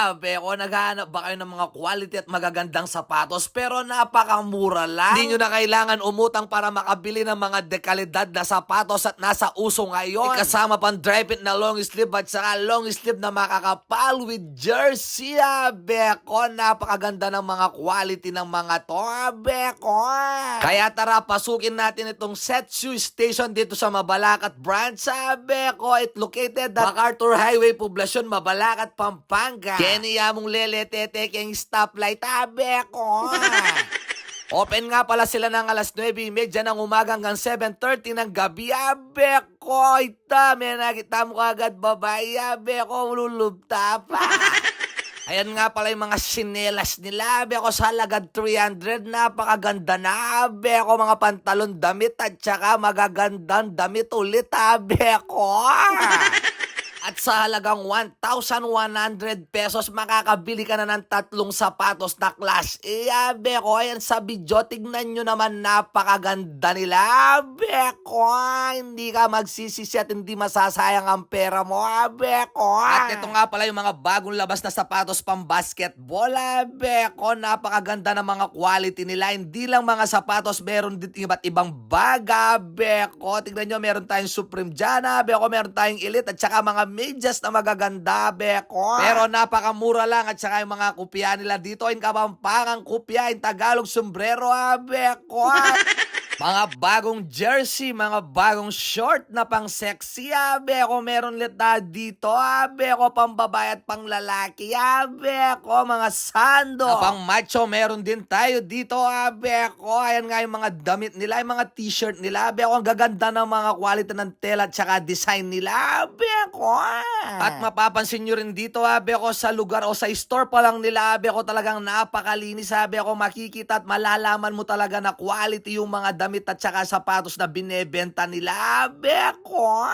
Abe ko, naghahanap ba kayo ng mga quality at magagandang sapatos pero napakamura lang? Hindi nyo na kailangan umutang para makabili ng mga dekalidad na sapatos at nasa uso ngayon. Kasama pang dry fit na long sleeve at saka long sleeve na makakapal with jersey. Abe ko, napakaganda ng mga quality ng mga to. Abe ko. Kaya tara, pasukin natin itong Setsu Station dito sa Mabalacat branch. Sabi ko, it located at MacArthur Highway, Poblacion, Mabalacat, Pampanga. Keniya mong lele, tete, keng stoplight. Sabi ko. Open nga pala sila ng alas 9.30 ng umaga hanggang 7.30 ng gabi. Abe ko, ita, may nakita mo kagad babae. Abe ko, lulubta pa. Ayan nga pala yung mga sinelas nila. Abe ko sa halagang 300. Napakaganda na. Abe ko mga pantalon damit at saka magagandang damit ulit. Abe ko. At sa halagang 1,100 pesos, makakabili ka na ng tatlong sapatos na class A. Abe ko, ayan sa video, tignan nyo naman, napakaganda nila. Abe ko, hindi ka magsisisi at hindi masasayang ang pera mo. Abe ko. At ito nga pala yung mga bagong labas na sapatos pang basketball. Abe ko, napakaganda ng mga quality nila. Hindi lang mga sapatos, meron din iba't ibang bag. Abe ko, tignan nyo, meron tayong Supreme dyan. Abe ko, meron tayong Elite at saka mga medyas na magaganda, beko. Pero napakamura lang at saka yung mga kupya nila dito in Kapampangan, kupya in Tagalog, sombrero, ah, beko. Mga bagong jersey, mga bagong short na pang sexy, abe ko meron ulit na dito, abe ko pang babae at pang lalaki, abe ko mga sando. Na pang macho, meron din tayo dito, abe ko. Ayan nga yung mga damit nila, yung mga t-shirt nila, abe ko. Ang gaganda ng mga quality ng tela at saka design nila, abe ko. At mapapansin nyo rin dito, abe ko, sa lugar o sa store pa lang nila, abe ko talagang napakalinis, abe ko makikita at malalaman mo talaga na quality yung mga damit at saka sapatos na binebenta nila. Abe ko.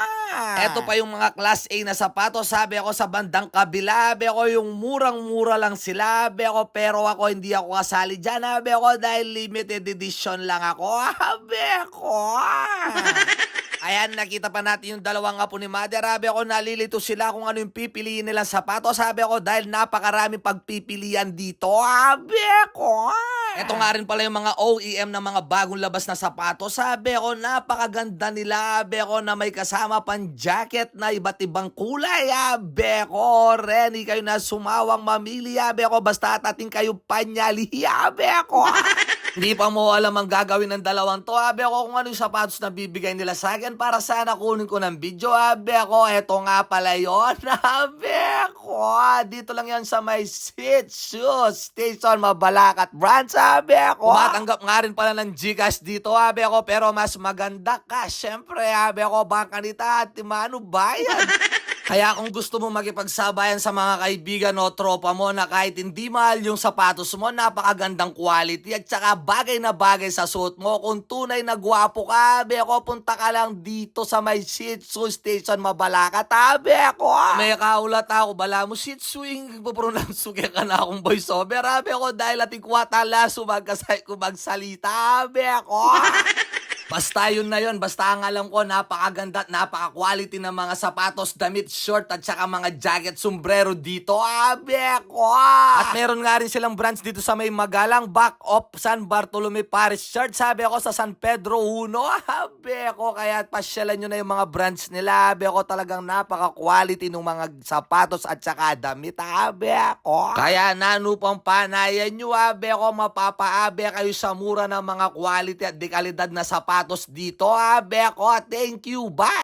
Ito pa yung mga class A na sapatos, sabi ako sa bandang kabila, abe ko yung murang-mura lang sila, abe ko, pero ako hindi ako kasali dyan, abe ko, dahil limited edition lang ako, abe ko. Ayan, nakita pa natin yung dalawang apo ni Mother. Sabi ako, nalilito sila kung ano yung pipiliin nilang sapatos. Sabi ako, dahil napakaraming pagpipilian dito. Sabi ako. Ito nga rin pala yung mga OEM na mga bagong labas na sapatos. Sabi ako, napakaganda nila. Sabi ako na may kasama pang jacket na iba't ibang kulay. Sabi ako, ready kayo na sumawang mamili. Sabi ako, basta atating kayo panyali. Sabi ako. Hindi pa mo alam ang gagawin ng dalawang to. Abi ako kung ano yung sapatos na bibigay nila sa akin para sana kunin ko ng video. Abi ako, eto nga pala yun. Abi ako, dito lang yan sa may Sit Shoes Station Mabalacat Branch. Abi ako. Tumatanggap nga rin pala ng Gcash dito. Abi ako, pero mas maganda ka. Siyempre, abi ako, baka nita at timano bayan. Kaya kung gusto mo makipagsabayan sa mga kaibigan o tropa mo na kahit hindi mahal yung sapatos mo, napakagandang quality at saka bagay na bagay sa suot mo. Kung tunay na gwapo ka, be ako, punta ka lang dito sa may Shih Tzu Station Mabalaka, tabi ako. May kaulat ako, bala mo Shih Tzu, yung pupronounce ka na akong voiceover, abe ako, dahil ating kwatala, sumagkasay ko magsalita, abe ako. Basta yun na yun, basta ang alam ko, napakaganda at napaka-quality ng mga sapatos, damit, short at saka mga jacket, sombrero dito. Abe ko! At meron nga rin silang branch dito sa may Magalang, back of San Bartolome Parish Church. Sabi ako sa San Pedro 1. Abe ko, kaya pasyalan nyo na yung mga branch nila. Abe ko talagang napaka-quality ng mga sapatos at saka damit. Abe ko. Kaya nanupang panayan nyo, abe ko, mapapaabe kayo sa mura ng mga quality at dekalidad na sapatos dito. Abe ko, thank you, bye!